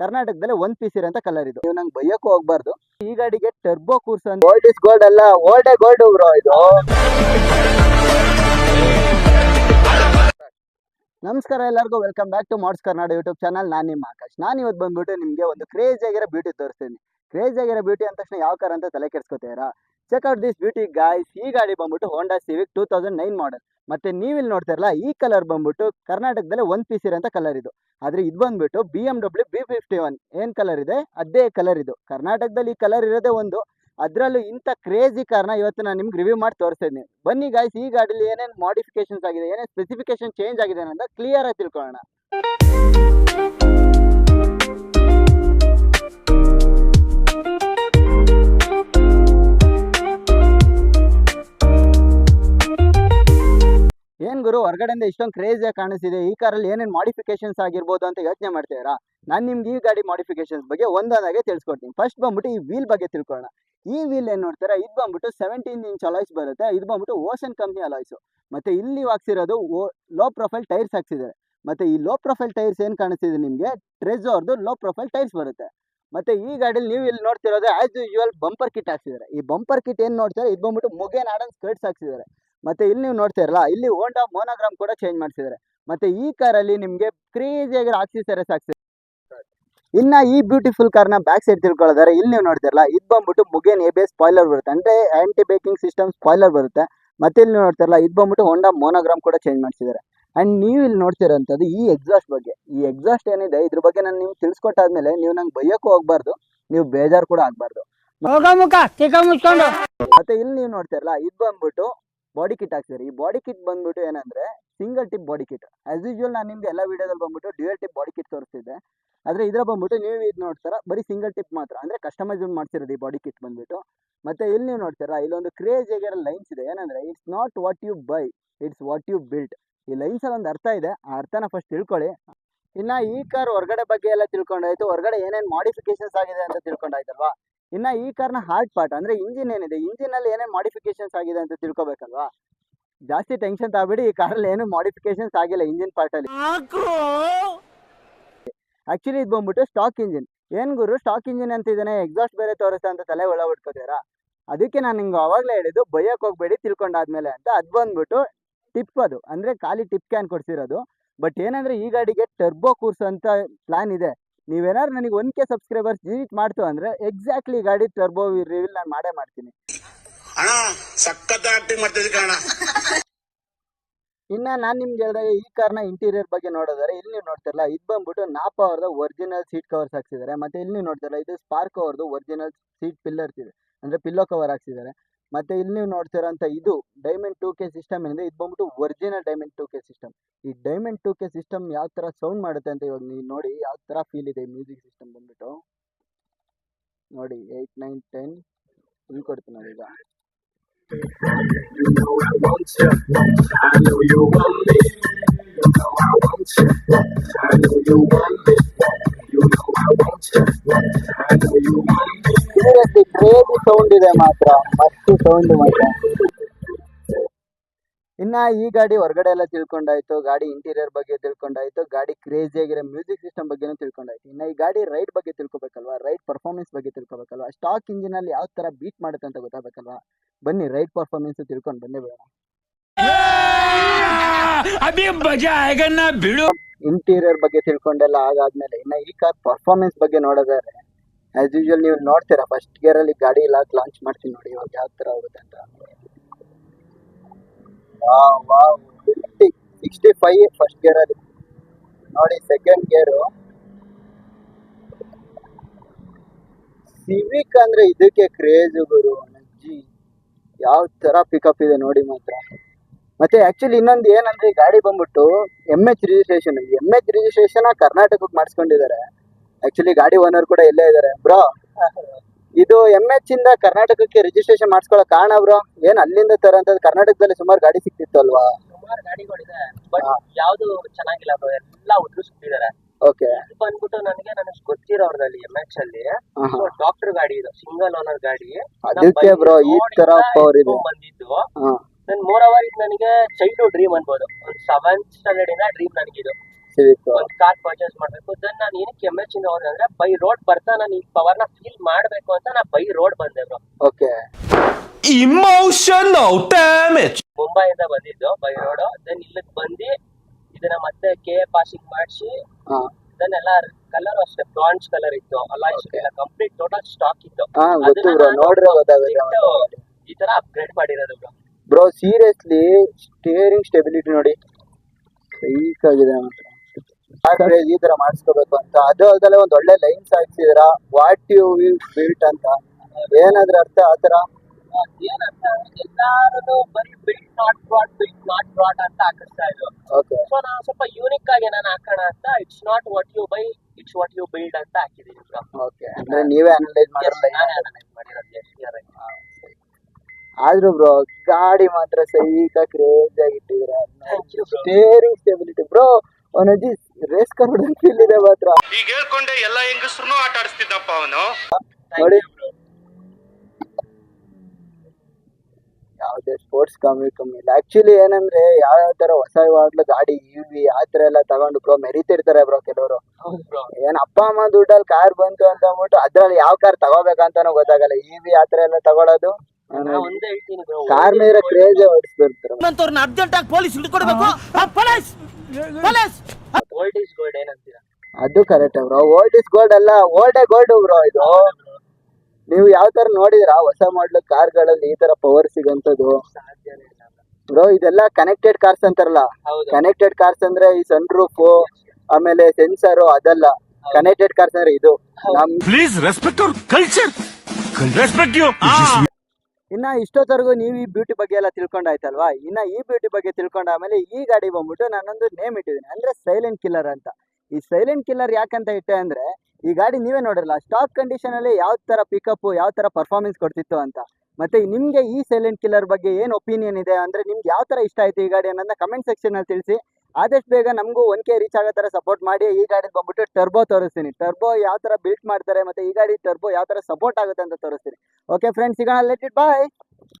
ಕರ್ನಾಟಕದಲ್ಲಿ ಒಂದ್ piece ಇರೋಂತ colour ಇದು. ನೀವು ನಂಗೆ ಬೈಯಕ್ಕೂ ಹೋಗ್ಬಾರ್ದು. ಈ ಗಾಡಿಗೆ ಟರ್ಬೋ ಕೂರ್ಸ್ ಗೋಲ್ಡ್ ಇಸ್ ಗೋಲ್ಡ್ ಅಲ್ಲ ಓಲ್ಡ್ ಗೋಲ್ಡ್ ಬ್ರೋ ಇದು. ನಮಸ್ಕಾರ ಎಲ್ಲರಿಗೂ welcome back to mods Karnataka YouTube channel ನಾನು ನಿಮ್ಮ ಆಕಾಶ್. ನಾನು ಇವತ್ತು ಬಂದ್ಬಿಟ್ಟು ನಿಮಗೆ ಒಂದು ಕ್ರೇಜ್ ಆಗಿರೋ ಬ್ಯೂಟಿ ತೋರಿಸ್ತೀನಿ. ಕ್ರೇಜ್ ಆಗಿರೋ ಬ್ಯೂಟಿ ಅಂದ ತಕ್ಷಣ ಯಾವ ಕಾರ್ ಅಂತ ತಲೆ ಕೆಡ್ಸ್ಕೊತೀರಾ? Check out this beauty guys ಈ ಗಾಡಿ ಬಂದ್ಬಿಟ್ಟು Honda Civic two thousand nine model ಮತ್ತೆ ನೀವಿಲ್ಲಿ ನೋಡ್ತಾರಲ್ಲ, ಈ ಕಲರ್ ಬಂದ್ಬಿಟ್ಟು ಕರ್ನಾಟಕದಲ್ಲಿ ಒನ್ ಪೀಸ್ ಇರೋಂಥ ಕಲರ್ ಇದು. ಆದ್ರೆ ಇದು ಬಂದ್ಬಿಟ್ಟು B M W B fifty one ಏನ್ ಕಲರ್ ಇದೆ? ಅದೇ ಕಲರ್ ಇದು. ಕರ್ನಾಟಕದಲ್ಲಿ ಈ ಕಲರ್ ಇರೋದೇ ಒಂದು. ಅದರಲ್ಲೂ ಇಂಥ ಕ್ರೇಜಿ ಕಾರ್ನ ಇವತ್ತು ನಾನು ನಿಮ್ಗೆ ರಿವ್ಯೂ ಮಾಡಿ ತೋರಿಸ್ತೀನಿ. ಬನ್ನಿ ಗಾಯ್ಸ್ ಈ ಗಾಡಿಲಿ ಏನೇನು ಮಾಡಿಫಿಕೇಶನ್ಸ್ ಆಗಿದೆ, ಏನೇನು ಸ್ಪೆಸಿಫಿಕೇಶನ್ ಚೇಂಜ್ ಆಗಿದೆ ಅಂತ ಕ್ಲಿಯರ್ ಆಗಿ ತಿಳ್ಕೊಳ್ಳೋಣ. ಏನ್ ಗುರು? ಹೊರಗಡೆಯಿಂದ ಇಷ್ಟೊಂದು ಕ್ರೇಜಿಯಾಗಿ ಕಾಣಿಸ್ತಿದೆ. ಈ ಕಾರಲ್ಲಿ ಏನೇನು ಮಾಡಿಫಿಕೇಶನ್ಸ್ ಆಗಿರ್ಬೋದು ಅಂತ ಯೋಚನೆ ಮಾಡ್ತೀರಾ ನಾನು ನಿಮ್ಗೆ ಈ ಗಾಡಿ ಮಾಡಿಫಿಕೇಶನ್ಸ್ ಬಗ್ಗೆ ಒಂದೊಂದಾಗೆ ತಿಳಿಸ್ಕೊಡ್ತೀನಿ. ಫಸ್ಟ್ ಬಂದ್ಬಿಟ್ಟು ಈ ವೀಲ್ ಬಗ್ಗೆ ತಿಳ್ಕೊಳ್ಳೋಣ. ಈ ವೀಲ್ ಏನ್ ನೋಡ್ತೀರಾ? ಇದು ಬಂದ್ಬಿಟ್ಟು ಸೆವೆಂಟೀನ್ ಇಂಚ್ ಅಲಾಯ್ಸ್ ಬರುತ್ತೆ. ಇದು ಬಂದ್ಬಿಟ್ಟು ಓಸನ್ ಕಂಪ್ನಿ ಅಲಾಯ್ಸು ಮತ್ತೆ ಇಲ್ಲಿ ಹಾಕ್ಸಿರೋದು ಲೋ ಪ್ರೊಫೈಲ್ ಟೈರ್ಸ್ ಹಾಕ್ಸಿದ್ದಾರೆ ಮತ್ತೆ ಈ ಲೋ ಪ್ರೊಫೈಲ್ ಟೈರ್ಸ್ ಏನು ಕಾಣಿಸ್ತಿದೆ ನಿಮಗೆ? ಟ್ರೆಜ್ ಅವ್ರದ್ದು ಲೋ ಪ್ರೊಫೈಲ್ ಟೈರ್ಸ್ ಬರುತ್ತೆ. ಮತ್ತೆ ಈ ಗಾಡಿಲಿ ನೀವು ಇಲ್ಲಿ ನೋಡ್ತಿರೋದು ಆಸ್ ಯೂಶುವಲ್ ಬಂಪರ್ ಕಿಟ್ ಹಾಕ್ಸಿದ್ದಾರೆ. ಈ ಬಂಪರ್ ಕಿಟ್ ಏನು ನೋಡ್ತಾರೆ? ಇದು ಬಂದ್ಬಿಟ್ಟು ಮುಗೇನ್ ಆಡನ್ ಸ್ಕರ್ಟ್ಸ್ ಹಾಕ್ಸಿದ್ದಾರೆ. ಮತ್ತೆ ಇಲ್ಲಿ ನೀವು ನೋಡ್ತೀರಲ್ಲ ಇಲ್ಲಿ ಹೋಂಡಾ ಮೋನೋಗ್ರಾಮ್ ಕೂಡ ಚೇಂಜ್ ಮಾಡಿಸಿದ್ದಾರೆ ಮತ್ತೆ ಈ ಕಾರಲ್ಲಿ ನಿಮಗೆ ಕ್ರೇಜಿಯಾಗಿ ಆಕ್ಸಿಸರೀಸ್ ಸಾಕ್ಸಿ ಇನ್ನ ಈ ಬ್ಯೂಟಿಫುಲ್ ಕಾರ್ನ ಬ್ಯಾಕ್ ಸೈಡ್ ತಿಳ್ಕೊಳ್ಳೋದಾರೆ ಇಲ್ಲಿ ನೀವು ನೋಡ್ತಿರಲ್ಲ ಇದು ಬಂದ್ಬಿಟ್ಟು ಮುಗೇನ್ ಎ ಬಿ ಸ್ಪಾಯ್ಲರ್ ಬರುತ್ತೆ. ಅಂದ್ರೆ ಆಂಟಿ ಬೇಕಿಂಗ್ ಸಿಸ್ಟಮ್ ಸ್ಪಾಯ್ಲರ್ ಬರುತ್ತೆ. ಮತ್ತೆ ಇಲ್ಲಿ ನೀವು ನೋಡ್ತಿರಲ್ಲ ಇದು ಬಂದ್ಬಿಟ್ಟು ಹೋಂಡಾ ಮೋನೋಗ್ರಾಮ್ ಕೂಡ ಚೇಂಜ್ ಮಾಡಿಸಿದ್ದಾರೆ ಅಂಡ್ ನೀವು ಇಲ್ಲಿ ನೋಡ್ತಿರೋಂಥದ್ದು ಈ ಎಕ್ಸಾಸ್ಟ್ ಬಗ್ಗೆ. ಈ ಎಕ್ಸಾಸ್ಟ್ ಏನಿದೆ ಇದ್ರ ಬಗ್ಗೆ ನಾನು ನಿಮ್ಗೆ ತಿಳ್ಸ್ಕೊಟ್ಟಾದ್ಮೇಲೆ ನೀವು ನಂಗೆ ಬೈಯಕ್ಕೂ ಹೋಗ್ಬಾರ್ದು ನೀವು ಬೇಜಾರು ಕೂಡ ಆಗ್ಬಾರ್ದು. ಮತ್ತೆ ಇಲ್ಲಿ ನೀವು ನೋಡ್ತಿರಲ್ಲ ಇದು ಬಂದ್ಬಿಟ್ಟು ಬಾಡಿ ಕಿಟ್ ಹಾಕ್ಸಿದ್ರೆ. ಈ ಬಾಡಿ ಕಿಟ್ ಬಂದ್ಬಿಟ್ಟು ಏನಂದ್ರೆ single tip body kit as usual ನಾನು ನಿಮ್ಗೆ ಎಲ್ಲ ವಿಡಿಯೋದಲ್ಲಿ ಬಂದ್ಬಿಟ್ಟು ಡ್ಯೂಯಲ್ ಟಿಪ್ ಬಾಡಿ ಕಿಟ್ ತೋರಿಸ್ತಿದ್ದೆ. ಆದ್ರೆ ಇದ್ರ ಬಂದ್ಬಿಟ್ಟು ನೀವು ಇದು ನೋಡ್ತಾರ, ಬರೀ ಸಿಂಗಲ್ ಟಿಪ್ ಮಾತ್ರ. ಅಂದ್ರೆ ಕಸ್ಟಮೈಸ್ ಮಾಡ್ತಿರೋದು ಈ ಬಾಡಿ ಕಿಟ್ ಬಂದ್ಬಿಟ್ಟು. ಮತ್ತೆ ಇಲ್ಲಿ ನೀವು ನೋಡ್ತೀರಾ, ಇಲ್ಲೊಂದು ಕ್ರೇಜ್ ಆಗಿರೋ ಲೈನ್ಸ್ ಇದೆ. ಏನಂದ್ರೆ it's not what you buy it's what you built ಈ ಲೈನ್ಸ್ ಅಲ್ಲಿ ಒಂದು ಅರ್ಥ ಇದೆ. ಆ ಅರ್ಥನ ಫಸ್ಟ್ ತಿಳ್ಕೊಳ್ಳಿ. ಇನ್ನ ಈ ಕಾರ್ ಹೊರಗಡೆ ಬಗ್ಗೆ ಎಲ್ಲ ತಿಳ್ಕೊಂಡಾಯ್ತು. ಹೊರಗಡೆ ಏನೇನ್ ಮಾಡಿಫಿಕೇಶನ್ಸ್ ಆಗಿದೆ ಅಂತ ತಿಳ್ಕೊಂಡಾಯ್ತಲ್ವಾ? ಇನ್ನ ಈ ಕಾರ್ನ ಹಾರ್ಡ್ ಪಾರ್ಟ್ ಅಂದ್ರೆ ಇಂಜಿನ್ ಏನಿದೆ? ಇಂಜಿನ್ ಅಲ್ಲಿ ಏನೇ ಮಾಡಿಫಿಕೇಶನ್ಸ್ ಆಗಿದೆ ಅಂತ ತಿಳ್ಕೊಬೇಕಲ್ವಾ? ಜಾಸ್ತಿ ಟೆನ್ಷನ್ ತಗಬೇಡಿ ಈ ಕಾರಲ್ಲಿ ಏನು ಮಾಡಿಫಿಕೇಶನ್ಸ್ ಆಗಿಲ್ಲ ಇಂಜಿನ್ ಪಾರ್ಟ್ ಅಲ್ಲಿ. ಆಕ್ಚುಲಿ ಇದು ಬಂದ್ಬಿಟ್ಟು ಸ್ಟಾಕ್ ಇಂಜಿನ್ ಏನ್ ಗುರು ಸ್ಟಾಕ್ ಇಂಜಿನ್ ಅಂತ ಇದನ್ನ ಎಕ್ಸಾಸ್ಟ್ ಬೇರೆ ತೋರಿಸ್ತಾ ಅಂತ ತಲೆ ಒಳ ಬಿಟ್ಕೋತೀರಾ ಅದಕ್ಕೆ ನಾನು ನಿಮ್ಗೆ ಅವಾಗಲೇ ಹೇಳಿದ್ದು ಬೈಯಕ್ ಹೋಗ್ಬೇಡಿ ತಿಳ್ಕೊಂಡಾದ್ಮೇಲೆ ಅಂತ. ಅದು ಬಂದ್ಬಿಟ್ಟು ಟಿಪ್ ಅದು. ಅಂದ್ರೆ ಖಾಲಿ ಟಿಪ್ ಕ್ಯಾನ್ ಕೊಡ್ಸಿರೋದು. ಬಟ್ ಏನಂದ್ರೆ ಈ ಗಾಡಿಗೆ ಟರ್ಬೋ ಕೂರ್ಸ್ ಅಂತ ಪ್ಲಾನ್ ಇದೆ. ನೀವೇನಾದ್ರು ನನಗೆ ಒನ್ ಕೆ ಸಬ್ಸ್ಕ್ರೈಬರ್ಸ್ ಡಿಲೀಟ್ ಮಾಡ್ತು ಅಂದ್ರೆ ಎಕ್ಸಾಕ್ಟ್ಲಿ ಗಾಡಿ ಟರ್ಬೋ ರಿವಿಲ್ ನಾನು ಮಾಡೇ ಮಾಡ್ತೀನಿ. ಇನ್ನ ನಾನು ನಿಮ್ಗೆ ಹೇಳಿದಾಗ ಈ ಕಾರ್ನ ಇಂಟೀರಿಯರ್ ಬಗ್ಗೆ ನೋಡೋದಾದ್ರೆ ಇಲ್ಲಿ ನೀವು ನೋಡ್ತಿರಲ್ಲ ಇದು ಬಂದ್ಬಿಟ್ಟು ನಾಪ ಅವ್ರದ್ದು ಒರಿಜಿನಲ್ ಸೀಟ್ ಕವರ್ಸ್ ಹಾಕ್ಸಿದ್ದಾರೆ. ಮತ್ತೆ ಇಲ್ಲಿ ನೀವು ನೋಡ್ತಿರಲ್ಲ ಇದು ಸ್ಪಾರ್ಕ್ ಅವ್ರದ್ದು ಒರಿಜಿನಲ್ ಸೀಟ್ ಪಿಲ್ಲರ್ಸ್ ಇದೆ. ಅಂದ್ರೆ ಪಿಲ್ಲೋ ಕವರ್ ಹಾಕ್ಸಿದ್ದಾರೆ. ಮತ್ತೆ ಇಲ್ಲಿ ನೀವು ನೋಡ್ತಿರೋಂಥ ಇದು ಡೈಮಂಡ್ ಟೂ ಕೆ ಸಿಸ್ಟಮ್ ಏನಿದೆ ಇದು ಬಂದ್ಬಿಟ್ಟು original diamond two K system ಈ ಡೈಮಂಡ್ ಟೂ ಕೆ ಸಿಸ್ಟಮ್ ಯಾವ ತರ ಸೌಂಡ್ ಮಾಡುತ್ತೆ ಅಂತ ಇವಾಗ ನೀವು ನೋಡಿ ಯಾವ ತರ ಫೀಲ್ ಇದೆ ಮ್ಯೂಸಿಕ್ ಸಿಸ್ಟಮ್ ಬಂದ್ಬಿಟ್ಟು ನೋಡಿ ಏಯ್ಟ್ ನೈನ್ ಟೆನ್ ಇಲ್ಲಿ ಕೊಡ್ತೀನಿ ನೋಡಿ ಈಗ You know I want you. I know you want me. You know I want you. I know you want me. You know I want you. I know you want me. Seriously crazy sound ಇದೆ ಮಾತ್ರ ಮಸ್ತ್ sound ಮಾತ್ರ. ಇನ್ನ ಈ ಗಾಡಿ ಹೊರಗಡೆ ಎಲ್ಲ ತಿಳ್ಕೊಂಡಾಯ್ತು ಗಾಡಿ ಇಂಟೀರಿಯರ್ ಬಗ್ಗೆ ತಿಳ್ಕೊಂಡಾಯ್ತು ಗಾಡಿ ಕ್ರೇಜಿ ಆಗಿರೋ ಮ್ಯೂಸಿಕ್ ಸಿಸ್ಟಮ್ ಬಗ್ಗೆನೂ ತಿಳ್ಕೊಂಡಾಯ್ತು. ಇನ್ನ ಈ ಗಾಡಿ ರೈಡ್ ಬಗ್ಗೆ ತಿಳ್ಕೊಬೇಕಲ್ವಾ? ರೈಡ್ ಪರ್ಫಾರ್ಮೆನ್ಸ್ ಬಗ್ಗೆ ತಿಳ್ಕೊಬೇಕಲ್ವಾ? ಸ್ಟಾಕ್ ಇಂಜಿನ್ ಅಲ್ಲಿ ಯಾವ ತರ ಬೀಟ್ ಮಾಡುತ್ತೆ ಅಂತ ಗೊತ್ತಾಗಬೇಕಲ್ವಾ? ಬನ್ನಿ ರೈಡ್ ಪರ್ಫಾರ್ಮೆನ್ಸ್ ತಿಳ್ಕೊಂಡು ಬಂದೇ ಬಿಡು. ಇಂಟೀರಿಯರ್ ಬಗ್ಗೆ ತಿಳ್ಕೊಂಡೆಲ್ಲ ಆಗಾದ್ಮೇಲೆ ಇನ್ನ ಈ ಕಾರ್ ಪರ್ಫಾರ್ಮೆನ್ಸ್ ಬಗ್ಗೆ ನೋಡೋದಾದ್ರೆ ಆಸ್ ಯೂಶುವಲ್ ನೀವು ನೋಡ್ತೀರಾ? ಫಸ್ಟ್ ಗೇರ್ ಅಲ್ಲಿ ಗಾಡಿ ಲಾಕ್ ಲಾಂಚ್ ಮಾಡ್ತೀನಿ ನೋಡಿ ಇವಾಗ ಯಾವ ತರ ಹೋಗುತ್ತೆ ಅಂತ. ಸಿಕ್ಸ್ಟಿ ಫೈವ್ ಫಸ್ಟ್ ಗಿಯರ್ ಅಲ್ಲಿ. ನೋಡಿ ಸೆಕೆಂಡ್ ಗೇರು ಸಿವಿಕ್ ಅಂದ್ರೆ ಇದಕ್ಕೆ ಕ್ರೇಜ್ ಗುರು ಅಜ್ಜಿ. ಯಾವ ತರ ಪಿಕಪ್ ಇದೆ ನೋಡಿ ಮಾತ್ರ. ಮತ್ತೆ ಆಕ್ಚುಲಿ ಇನ್ನೊಂದು ಏನಂದ್ರೆ ಗಾಡಿ ಬಂದ್ಬಿಟ್ಟು M H registration M H registration ಕರ್ನಾಟಕಕ್ಕೆ ಮಾಡಿಸ್ಕೊಂಡಿದ್ದಾರೆ. ಆಕ್ಚುಲಿ ಗಾಡಿ ಓನರ್ ಕೂಡ ಇಲ್ಲೇ ಇದ್ದಾರೆ ಬ್ರೋ ಇದು ಎಂ ಎಚ್ ಇಂದ ಕರ್ನಾಟಕಕ್ಕೆ ರಿಜಿಸ್ಟ್ರೇಷನ್ ಮಾಡಿಸ್ಕೊಳ್ಳೋ ಕಾರಣ ಬ್ರೋ ಏನ್ ಅಲ್ಲಿಂದ ತರಂತದ್ದು ಕರ್ನಾಟಕದಲ್ಲಿ ಸುಮಾರು ಗಾಡಿ ಸಿಕ್ತಿತ್ತು ಅಲ್ವಾ ಸುಮಾರು ಗಾಡಿಗಳಿದೆ ಬಟ್. ಯಾವ್ದು ಚೆನ್ನಾಗಿಲ್ಲ ಬ್ರೋ ಎಲ್ಲ ಉದ್ರಿಸ್ಬಿಟ್ಟಿದ್ದಾರೆ ಓಕೆ ಇದು ಬಂದ್ಬಿಟ್ಟು ನನಗೆ ನನಗೆ ಗೊತ್ತಿರೋರ್ದಲ್ಲಿ ಎಂ ಎಚ್ ಅಲ್ಲಿ ಡಾಕ್ಟರ್ ಗಾಡಿ ಇದು ಸಿಂಗಲ್ ಓನರ್ ಗಾಡಿ. ಅದಕ್ಕೆ ಬ್ರೋ ಈ ತರ ಬಂದಿದ್ದು ನನ್ ಮೋರ್ ಅವರ್ ಇದು ನನಗೆ ಚೈಲ್ಡ್ಹುಡ್ ಡ್ರೀಮ್ ಅನ್ಬೋದು. ಸೆವೆಂತ್ ಸ್ಟ್ಯಾಂಡರ್ಡ್ ಇಂದ ಡ್ರೀಮ್ ನನಗಿದು. ಸಿವಿಕ್ ಒಂದ್ ಕಾರ್ ಪರ್ಚೇಸ್ ಮಾಡ್ಬೇಕು. ದೆನ್ ನಾನು ಏನಕ್ಕೆ ಎಂ ಎಚ್ ಇಂದ ಹೋದೆ ಅಂದ್ರೆ ಬೈ ರೋಡ್ ಬರ್ತಾ ನಾನು ಈ ಪವರ್ನ ಫೀಲ್ ಮಾಡ್ಬೇಕು ಅಂತ ನಾ ಬೈ ರೋಡ್ ಬಂದೆ ಬ್ರೋ ಓಕೆ. Emotional ಡ್ಯಾಮೇಜ್ ಮುಂಬೈಯಿಂದ ಬಂದಿದ್ದು ಬೈ ರೋಡ್ ದೆನ್ ಇಲ್ಲಿಗೆ ಬಂದು ಇದನ್ನ ಮತ್ತೆ ಕೆ ಪಾಸಿಂಗ್ ಮಾಡಿಸಿ ಹಾ. ದೆನ್ ಎಲ್ಲ ಕಲರ್ ಅಷ್ಟೇ ಬ್ರಾಂಚ್ ಕಲರ್ ಇತ್ತು. ಅಲ್ಲ ಕಂಪ್ಲೀಟ್ ಟೋಟಲ್ ಸ್ಟಾಕ್ ಇತ್ತು. ಹಾ ಗೊತ್ತು ಅದನ್ನ ಬ್ರೋ ನಾನು ನೋಡ್ರೆ ಗೊತ್ತಾಗುತ್ತೆ ಬಿಟ್ಟು ಈ ತರ ಅಪ್ಗ್ರೇಡ್ ಮಾಡಿರೋದು bro bro seriously steering stability ನೋಡಿ. ವೀಕ್ ಆಗಿದೆ ಮಾತ್ರ ಈ ತರ ಮಾಡಿಸ್ಕೋಬೇಕು ಅಂತ. ಅದು ಅಲ್ದಲೆ ಒಂದ್ ಒಳ್ಳೆ ಲೈನ್ಸ್ ಹಾಕ್ಸಿದ್ರ ವಾಟ್ ಯು ಬಿಲ್ಟ್ ಅಂತ. ಏನಾದ್ರ ಅರ್ಥ ಆತರ ಏನಂತ ಎಲ್ಲಾರು ಬರೀ build not bought build not bought ಅಂತ ಹಾಕಿಸ್ತಾ ಇದ್ರು. ಓಕೆ ಸೊ ನಾವು ಸ್ವಲ್ಪ ಯೂನಿಕ್ ಆಗಿ ನಾನು ಹಾಕೋಣ ಅಂತ it's not what you buy it's what you build ಅಂತ ಹಾಕಿದೀನಿ ಓಕೆ ಅಂದ್ರೆ ನೀವೇ ಅನಲೈಸ್ ಮಾಡಿರಲ್ಲ ನಾನೇ analyze ಮಾಡಿರೋದು. ಆದ್ರೂ ಬ್ರೋ ಗಾಡಿ ಮಾತ್ರ ಸೈಕ ಕ್ರೇಜ್ ಆಗಿ ಇಟ್ಟಿದ್ರ ಸ್ಟೇರಿಂಗ್ ಸ್ಟೆಬಿಲಿಟಿ ಬ್ರೋ ಅವನಜ್ಜಿ ರೇಸ್ ಕಾರ್ಡ್ ಫೀಲ್ ಇದೆ ಮಾತ್ರ. ಈಗ ಹೇಳ್ಕೊಂಡೆ ಎಲ್ಲ ಹೆಂಗಸ್ರು ಆಟ ಆಡಿಸ್ತಿದ್ದಪ್ಪ ಅವನು. ನೋಡಿ. ಯಾವುದೇ ಸ್ಪೋರ್ಟ್ಸ್ ಕಮ್ಮಿ ಕಮ್ಮಿ ಇಲ್ಲ. ಆಕ್ಚುಲಿ ಏನಂದ್ರೆ ಯಾವ ಯಾವ ತರ ಹೊಸ ಮಾಡ್ಲು ಗಾಡಿ ಇವಿ ಆ ತರ ಎಲ್ಲ ತಗೊಂಡು ಬ್ರೋ ಮೆರಿತಿರ್ತಾರೆ ಬ್ರೋ ಕೆಲವರು. ಏನ್ ಅಪ್ಪ ಅಮ್ಮ ದುಡ್ಡಲ್ಲಿ ಕಾರ್ ಬಂತು ಅಂತ ಅಂದ್ಬಿಟ್ಟು ಅದ್ರಲ್ಲಿ ಯಾವ ಕಾರ್ ತಗೋಬೇಕಂತಾನು ಗೊತ್ತಾಗಲ್ಲ. ಇವಿ ಆ ತರ ಎಲ್ಲ ತಗೊಳೋದು. ನಾ ಒಂದೇ ಹೇಳ್ತೀನಿ ಬ್ರೋ ಕಾರ್ ಮೇಲೆ ಕ್ರೇಜ್ ಹೊಡಿಸ್ಬಿಡ್ತಾರೆ ಅಂತವ್ರನ್ನ ಅರ್ಜೆಂಟ್ ಆಗಿ ಪೊಲೀಸ್ ಹಿಡ್ಕೊಡ್ಬೇಕು. ಓಲ್ಡ್ ಈಸ್ ಗೋಲ್ಡ್ ಏನಂತೀರಾ? ಅದು correct bro old is gold ಅಲ್ಲ ಓಲ್ಡೇ ಗೋಲ್ಡ್ ಬ್ರೋ ಇದು. ನೀವು ಯಾವ ತರ ನೋಡಿದಿರಾ? ಹೊಸ ಮಾಡ್ಲು ಕಾರ್ಗಳಲ್ಲಿ ಈ ತರ ಪವರ್ ಸಿಗಂತದ್ದು ಬ್ರೋ ಇದೆಲ್ಲ ಕನೆಕ್ಟೆಡ್ ಕಾರ್ಸ್ ಅಂತಾರಲ್ಲ. ಹೌದು. ಕನೆಕ್ಟೆಡ್ ಕಾರ್ಸ್ ಅಂದ್ರೆ ಈ ಸನ್ ರೂಫ್ ಆಮೇಲೆ ಸೆನ್ಸರ್ ಅದೆಲ್ಲ. ಕನೆಕ್ಟೆಡ್ ಕಾರ್ಸ್ ಅಂದ್ರೆ ಇದು. ನಮ್ ಪ್ಲೀಸ್ ರೆಸ್ಪೆಕ್ಟ್ ಅವ್ರ ಕಲ್ಚರ್ ರೆಸ್ಪೆಕ್ಟ್ ಯು ಇನ್ನ ಇಷ್ಟೊತ್ತವರೆಗೂ ನೀವು ಈ ಬ್ಯೂಟಿ ಬಗ್ಗೆ ಎಲ್ಲ ತಿಳ್ಕೊಂಡಾಯ್ತಲ್ವಾ? ಇನ್ನ ಈ ಬ್ಯೂಟಿ ಬಗ್ಗೆ ತಿಳ್ಕೊಂಡಾದ್ಮೇಲೆ ಈ ಗಾಡಿ ಬಂದ್ಬಿಟ್ಟು ನಾನೊಂದು ನೇಮ್ ಇಟ್ಟಿದ್ದೀನಿ. ಅಂದ್ರೆ ಸೈಲೆಂಟ್ ಕಿಲ್ಲರ್ ಅಂತ. ಈ ಸೈಲೆಂಟ್ ಕಿಲ್ಲರ್ ಯಾಕಂತ ಇಟ್ಟೆ ಅಂದ್ರೆ, ಈ ಗಾಡಿ ನೀವೇ ನೋಡಿರಲ್ಲ ಸ್ಟಾಕ್ ಕಂಡೀಷನ್ ಅಲ್ಲಿ ಯಾವ ತರ ಪಿಕಪ್ ಯಾವ ತರ ಪರ್ಫಾರ್ಮೆನ್ಸ್ ಕೊಡ್ತಿತ್ತು ಅಂತ. ಮತ್ತೆ ನಿಮ್ಗೆ ಈ ಸೈಲೆಂಟ್ ಕಿಲ್ಲರ್ ಬಗ್ಗೆ ಏನ್ ಒಪಿನಿಯನ್ ಇದೆ? ಅಂದ್ರೆ ನಿಮ್ಗೆ ಯಾವ ತರ ಇಷ್ಟ ಆಯ್ತು ಈ ಗಾಡಿ ಅನ್ನೋದನ್ನ ಕಮೆಂಟ್ ಸೆಕ್ಷನ್ ಅಲ್ಲಿ ತಿಳಿಸಿ. ಆದಷ್ಟು ಬೇಗ ನಮಗೂ ಒನ್ ಕೆ ರೀಚ್ ಆಗೋ ತರ ಸಪೋರ್ಟ್ ಮಾಡಿ ಈ ಗಾಡಿ ಬಂದ್ಬಿಟ್ಟು ಟರ್ಬೋ ತೋರಿಸ್ತೀನಿ. ಟರ್ಬೋ ಯಾವ ತರ ಬಿಲ್ಟ್ ಮಾಡ್ತಾರೆ ಮತ್ತೆ ಈ ಗಾಡಿ ಟರ್ಬೋ ಯಾವ ತರ ಸಪೋರ್ಟ್ ಆಗುತ್ತೆ ಅಂತ ತೋರಿಸ್ತೀನಿ. ಓಕೆ ಫ್ರೆಂಡ್ಸ್ ಈಗ ಲೆಟ್ ಇಟ್ ಬಾಯ್